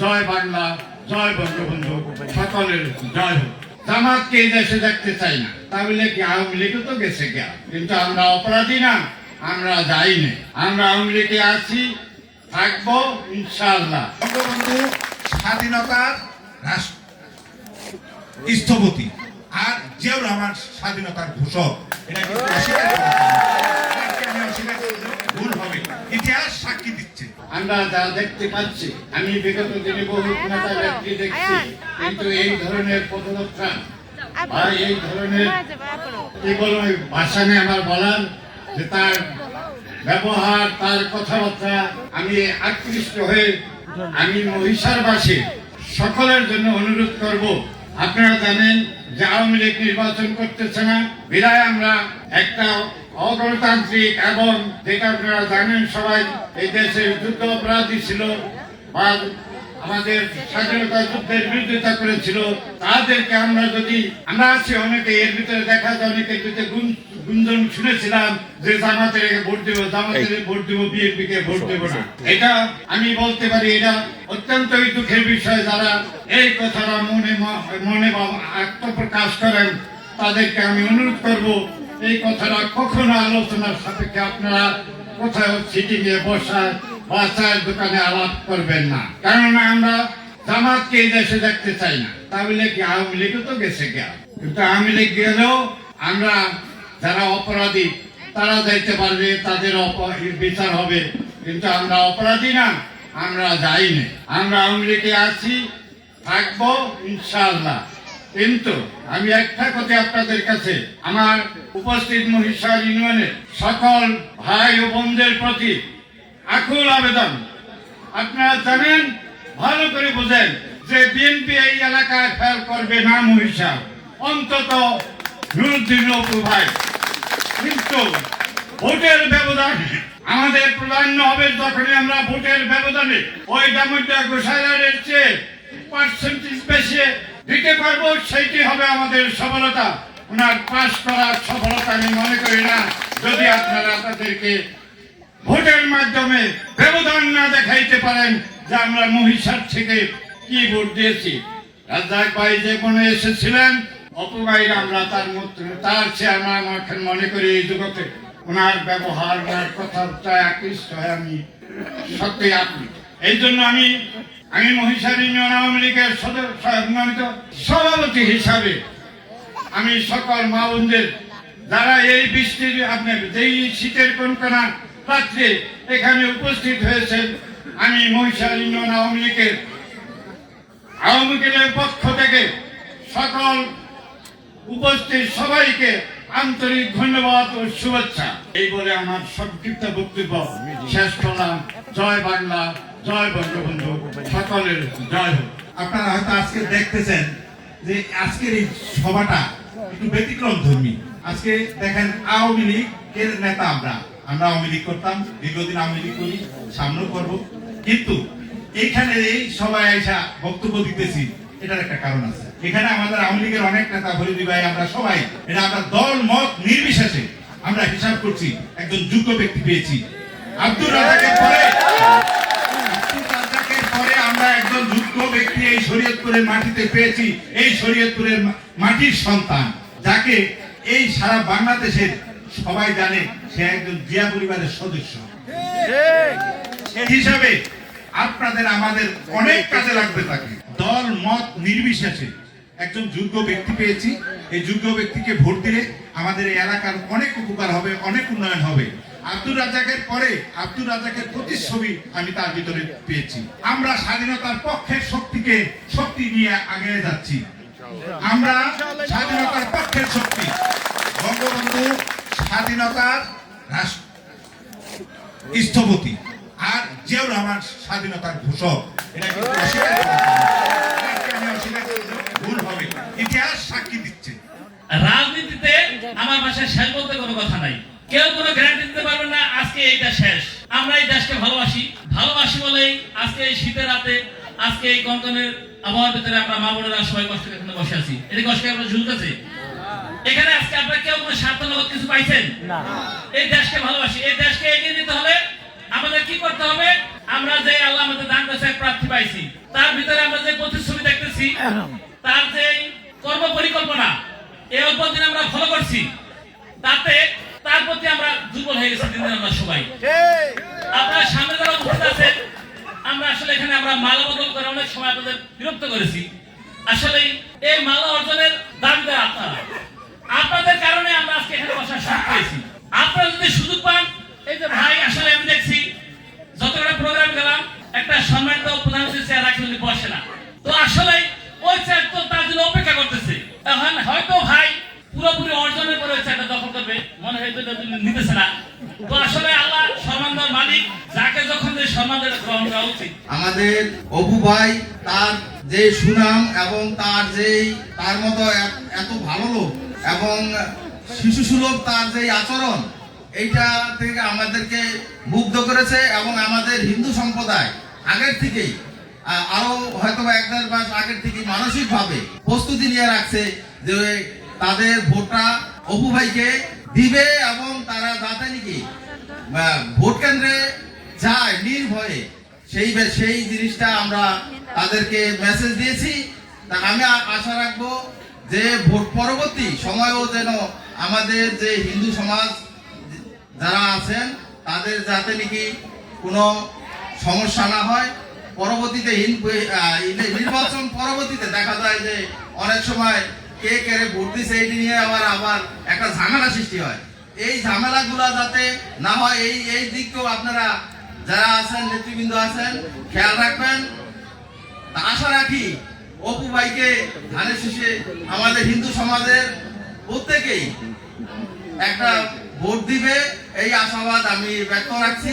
জয় বাংলা, জয় বঙ্গবন্ধু, সকলের জয় হোক। জামাতকে দেশে দেখতে চাই না। তাহলে কি আওয়ামী লীগও তো গেছে গিয়া? কিন্তু আমরা অপরাধী না, আমরা যাই না আমরা আওয়ামী লীগে আছি, থাকব, ইনশাআল্লাহ। বঙ্গবন্ধু, স্বাধীনতার স্থপতি। আর জিয়াউর রহমান স্বাধীনতার ঘোষক। এটা কিন্তু অস্বীকার করা যায় না। এটাকে আমি অস্বীকার করলে ভুল হবে ইতিহাস সাক্ষী দিচ্ছে আমরা যা দেখতে পাচ্ছি আমি বিগত দিনে বহু নেতা ব্যক্তি দেখছি কিন্তু এই ধরনের পদযাত্রা বা এই ধরনের কি বলব এই ভাষা নেই আমার বলার যে তার ব্যবহার তার কথাবার্তা আমি আকৃষ্ট হয়ে আমি মহিষার মহিষারবাসী সকলের জন্য অনুরোধ করব আপনারা জানেন যে আওয়ামী লীগ নির্বাচন করতেছে না। বিদায় আমরা একটা অগণতান্ত্রিক এবং যেটা আপনারা জানেন সবাই, এই দেশের যুদ্ধ অপরাধী ছিল। বা আমাদের স্বাধীনতা যুদ্ধের বিরোধিতা করেছিল। তাদেরকে আমরা যদি আমরা আছি অনেকে এর ভিতরে দেখা যায় অনেকের ভিতরে গুঞ্জন শুনেছিলাম যে জামাতের ভোট দেব জামাতের ভোট দেব বিএনপি কে ভোট দেব না। এটা আমি বলতে পারি এটা অত্যন্তই দুঃখের বিষয়। যারা এই কথাটা মনে মনে বা আত্মপ্রকাশ করেন তাদেরকে আমি অনুরোধ করব এই কথাটা কখনো আলোচনার সাপেক্ষে আপনারা কোথাও সিটিং এ বসায় বা দোকানে আলাপ করবেন না। কেননা আমরা জামাতকে এই দেশে দেখতে চাই না। তাহলে কি আওয়ামী লীগও তো গেছে গিয়া? কিন্তু আওয়ামী লীগ গেলেও আমরা যারা অপরাধী, তারা যাইতে পারবে, তাদের বিচার হবে। কিন্তু আমরা অপরাধী না, আমরা যাই না। আমরা আওয়ামী লীগে আছি, থাকব, ইনশাআল্লাহ। কিন্তু আমি একটা কথা আপনাদের কাছে, আমার উপস্থিত মহিষার ইউনিয়নের সকল ভাই ও বোনদের প্রতি আকুল আবেদন। আপনারা জানেন, ভালো করে বোঝেন যে বিএনপি এই এলাকায় ফেল করবে না মহিষা। অন্তত কিন্তু ভোটের ব্যবধানে, আমাদের প্রাধান্য হবে যখনই আমরা ভোটের ব্যবধানে ওই দামোদা গোসাইলের চেয়ে পার্সেন্টেজ বেশি দিতে পারব, সেইটি হবে আমাদের সফলতা। ওনার পাশ করার সফলতা আমি মনে করি না। যদি আপনারা তাদেরকে ভোটের মাধ্যমে ব্যবধান না দেখাইতে পারেন যে আমরা মহিষার থেকে কি ভোট দিয়েছি। রাজাক ভাই যে মনে এসেছিলেন, অপবাইর আমরা তার তার চেয়ে আমরা আমার মনে করি এই জগতে ওনার ব্যবহার, ওনার কথাবার্তা আকৃষ্ট হয় আমি সত্যি আপনি। এই জন্য আমি আমি মহিষার ইউনিয়ন আওয়ামী লীগের মনোনীত সভাপতি হিসাবে আমি সকল মা বোনদের যারা এই বৃষ্টির, আপনার যেই শীতের কনকনা রাত্রে এখানে উপস্থিত হয়েছেন আমি ইউনিয়ন আওয়ামী লীগের। আওয়ামী লীগের পক্ষ থেকে সকল উপস্থিত সবাইকে আন্তরিক ধন্যবাদ ও শুভেচ্ছা। এই বলে আমার সংক্ষিপ্ত বক্তব্য শেষ করলাম। জয় বাংলা, জয় বঙ্গবন্ধু। সকলের জয় হোক। আপনারা হয়তো আজকে দেখতেছেন যে আজকের এই সভাটা একটু ব্যতিক্রম ধর্মী আজকে দেখেন আওয়ামী লীগের নেতা আমরা। আমরা আওয়ামী লীগ করতাম, দীর্ঘদিন আওয়ামী লীগ করি, সামনেও করব। কিন্তু এইখানে এই সবাই আইসা বক্তব্য দিতেছি, এটার একটা কারণ আছে। এখানে আমাদের আওয়ামী লীগের অনেক নেতা হরিদি ভাই, আমরা সবাই এটা আমরা দল, মত নির্বিশেষে আমরা হিসাব করছি, একজন যোগ্য ব্যক্তি পেয়েছি। আব্দুর রাজাকের পরে আব্দুল পরে আমরা একজন যোগ্য ব্যক্তি এই শরীয়তপুরের মাটিতে পেয়েছি, এই শরীয়তপুরের মাটির সন্তান, যাকে এই সারা বাংলাদেশের সবাই জানে সে একজন জিয়া পরিবারের সদস্য। সে হিসাবে আপনাদের আমাদের অনেক কাজে লাগবে তাকে। দল মত নির্বিশেষে একজন যোগ্য ব্যক্তি পেয়েছি। এই যোগ্য ব্যক্তিকে ভোট দিলে আমাদের এই এলাকার অনেক উপকার হবে অনেক উন্নয়ন হবে। আব্দুর রাজাকের পরে আব্দুর রাজাকের প্রতিচ্ছবি আমি তার ভিতরে পেয়েছি। আমরা স্বাধীনতার পক্ষের শক্তিকে শক্তি নিয়ে আগে যাচ্ছি। আমরা স্বাধীনতার পক্ষের শক্তি। বঙ্গবন্ধু স্বাধীনতার স্থপতি। আর জিয়াউর রহমান স্বাধীনতার ঘোষক। ইতিহাস সাক্ষী দিচ্ছে। রাজনীতিতে আমার ভাষায় শেষ বলতে কোনো কথা নাই। কেউ কোনো গ্যারান্টি দিতে পারবে না, আজকে এইটা শেষ। আমরা এই দেশকে ভালোবাসি। ভালোবাসি বলেই আজকে এই শীতের রাতে, আজকে এই কনকনের আবহাওয়ার ভিতরে আমরা মা বোনেরা সবাই কষ্ট এখানে বসে আছি। এটা কষ্ট আমরা ঝুলতেছে আপনারা কেউ কোনো স্বার্থ নগদ কিছু পাইছেন? এই দেশকে ভালোবাসি। এই দেশকে এগিয়ে নিতে হলে আমাদের কি করতে হবে? আমরা যে আল্লাহ আমাদের দান করেছে প্রার্থী পাইছি। তার ভিতরে আমরা যে প্রতিশ্রুতি দেখতেছি তার যে কর্ম পরিকল্পনা এই অল্প দিন আমরা ফলো করছি। তাতে তার প্রতি আমরা দুর্বল হয়ে গেছি দিন দিন আমরা সবাই। আপনার সামনে যারা উপস্থিত আছেন আমরা আসলে এখানে আমরা মালা বদল করে অনেক সময় আপনাদের বিরক্ত করেছি। আসলে এই মালা অর্জনের দাবিদার আপনারা। আপনাদের কারণে আজকে এখানে বসার আপনারা যদি সুযোগ পান, এই যে ভাই আসলে আমি দেখছি যত একটা প্রোগ্রাম গেলাম, একটা সম্মানিত প্রধানমন্ত্রী চেয়ার উনি বসে না। তো আসলে ওই চেয়ার তো তার জন্য অপেক্ষা করতেছে। এখন হয়তো ভাই পুরোপুরি অর্জনের পরে ওই চেয়ারটা দখল করবে, মনে হয় তো নিতেছে না। তো আসলে আল্লাহ সম্মানদার মালিক, যাকে যখন যে সম্মান গ্রহণ করা উচিত। আমাদের অপু ভাই তার যে সুনাম এবং তার যেই, তার মতো এত ভালো লোক এবং শিশু সুলভ তার যে আচরণ, এইটা থেকে আমাদেরকে মুগ্ধ করেছে এবং আমাদের হিন্দু সম্প্রদায় আগের থেকেই আরও হয়তো এক দেড় মাস আগের থেকে মানসিক ভাবে প্রস্তুতি নিয়ে রাখছে যে তাদের ভোটটা অপু ভাইকে দিবে এবং তারা যাতে নাকি ভোট কেন্দ্রে যায় নির্ভয়ে, সেই সেই জিনিসটা আমরা তাদেরকে মেসেজ দিয়েছি। তা আমি আশা রাখব যে ভোট পরবর্তী সময়ও যেন আমাদের যে হিন্দু সমাজ যারা আছেন, তাদের যাতে নাকি কোনো সমস্যা না হয়। পরবর্তীতে নির্বাচন পরবর্তীতে দেখা যায় যে অনেক সময় কে কে ভোট দিছে, এটি নিয়ে আবার আবার একটা ঝামেলা সৃষ্টি হয়। এই ঝামেলাগুলো যাতে না হয়, এই এই দিককেও আপনারা যারা আছেন, নেতৃবৃন্দ আছেন, খেয়াল রাখবেন। আশা রাখি অপু ভাইকে ধানের শেষে আমাদের হিন্দু সমাজের প্রত্যেকেই একটা ভোট দিবে এই আশাবাদ আমি ব্যক্ত রাখছি।